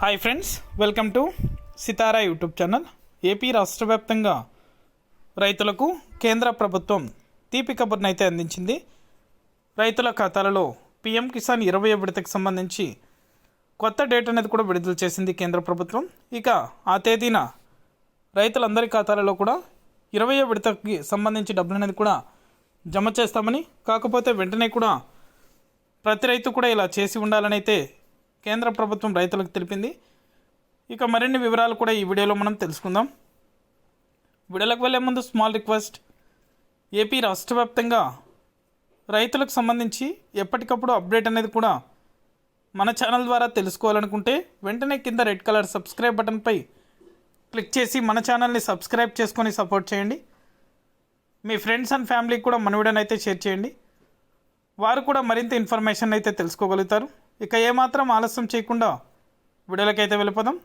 Hi friends welcome to Sitara YouTube channel AP రాష్ట్ర వ్యాప్తంగా రైతులకు కేంద్ర ప్రభుత్వం తీపి కబుర్ని అయితే అందించింది. రైతుల ఖాతాలలో పిఎం కిసాన్ ఇరవై విడతకు సంబంధించి కొత్త డేట్ అనేది కూడా విడుదల చేసింది కేంద్ర ప్రభుత్వం. ఇక ఆ తేదీన రైతులందరి ఖాతాలలో కూడా ఇరవై విడతకి సంబంధించి డబ్బులు అనేది కూడా జమ చేస్తామని కాకపోతే వెంటనే కూడా ప్రతి రైతు కూడా ఇలా చేసి ఉండాలని అయితే కేంద్ర ప్రభుత్వం రైతులకు తెలిపింది. ఇక మరిన్ని వివరాలు కూడా ఈ వీడియోలో మనం తెలుసుకుందాం. వీడియోలకు వెళ్ళే ముందు స్మాల్ రిక్వెస్ట్. ఏపీ రాష్ట్ర వ్యాప్తంగా రైతులకు సంబంధించి ఎప్పటికప్పుడు అప్డేట్ అనేది కూడా మన ఛానల్ ద్వారా తెలుసుకోవాలనుకుంటే వెంటనే కింద రెడ్ కలర్ సబ్స్క్రైబ్ బటన్పై క్లిక్ చేసి మన ఛానల్ని సబ్స్క్రైబ్ చేసుకొని సపోర్ట్ చేయండి. మీ ఫ్రెండ్స్ అండ్ ఫ్యామిలీకి కూడా మన వీడియోని అయితే షేర్ చేయండి. వారు కూడా మరింత ఇన్ఫర్మేషన్ అయితే తెలుసుకోగలుగుతారు. ఇక ఏమాత్రం ఆలస్యం చేయకుండా వీడియోలకి వెళ్ళిపోదాం.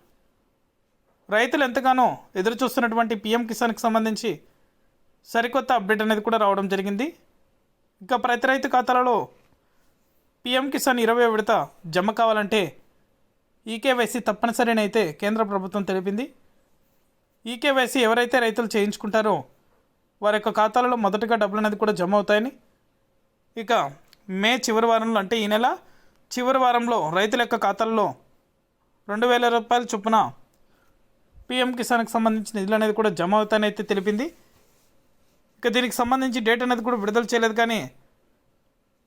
రైతులు ఎంతగానో ఎదురు చూస్తున్నటువంటి పిఎం కిసాన్కి సంబంధించి సరికొత్త అప్డేట్ అనేది కూడా రావడం జరిగింది. ఇక ప్రతి రైతు ఖాతాలలో పిఎం కిసాన్ ఇరవై విడత జమ కావాలంటే ఈకేవైసీ తప్పనిసరి అయితే కేంద్ర ప్రభుత్వం తెలిపింది. ఈకేవైసీ ఎవరైతే రైతులు చేయించుకుంటారో వారి యొక్క ఖాతాలలో మొదటగా డబ్బులు అనేది కూడా జమ అవుతాయని. ఇక మే చివరి వారంలో అంటే ఈ నెల చివరి వారంలో రైతుల యొక్క ఖాతాల్లో రెండు వేల రూపాయల చొప్పున పిఎం కిసాన్కి సంబంధించిన నిధులు అనేది కూడా జమ అవుతాయని అయితే తెలిపింది. ఇక దీనికి సంబంధించి డేట్ అనేది కూడా విడుదల చేయలేదు కానీ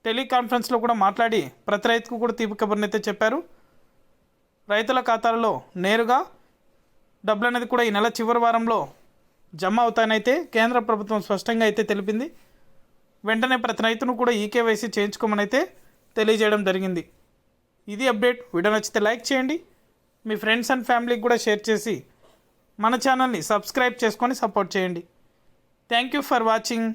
టెలికాన్ఫరెన్స్లో కూడా మాట్లాడి ప్రతి రైతుకు కూడా తీపి కబుర్ని అయితే చెప్పారు. రైతుల ఖాతాలలో నేరుగా డబ్బులు అనేది కూడా ఈ నెల చివరి వారంలో జమ అవుతాయనైతే కేంద్ర ప్రభుత్వం స్పష్టంగా అయితే తెలిపింది. వెంటనే ప్రతి రైతును కూడా ఈకేవైసీ చేయించుకోమని అయితే తెలియజేయడం జరిగింది. ఇది అప్డేట్. వీడియో నచ్చితే లైక్ చేయండి. మీ ఫ్రెండ్స్ అండ్ ఫ్యామిలీకి కూడా షేర్ చేసి మన ఛానల్ని సబ్స్క్రైబ్ చేసుకొని సపోర్ట్ చేయండి. Thank you for watching.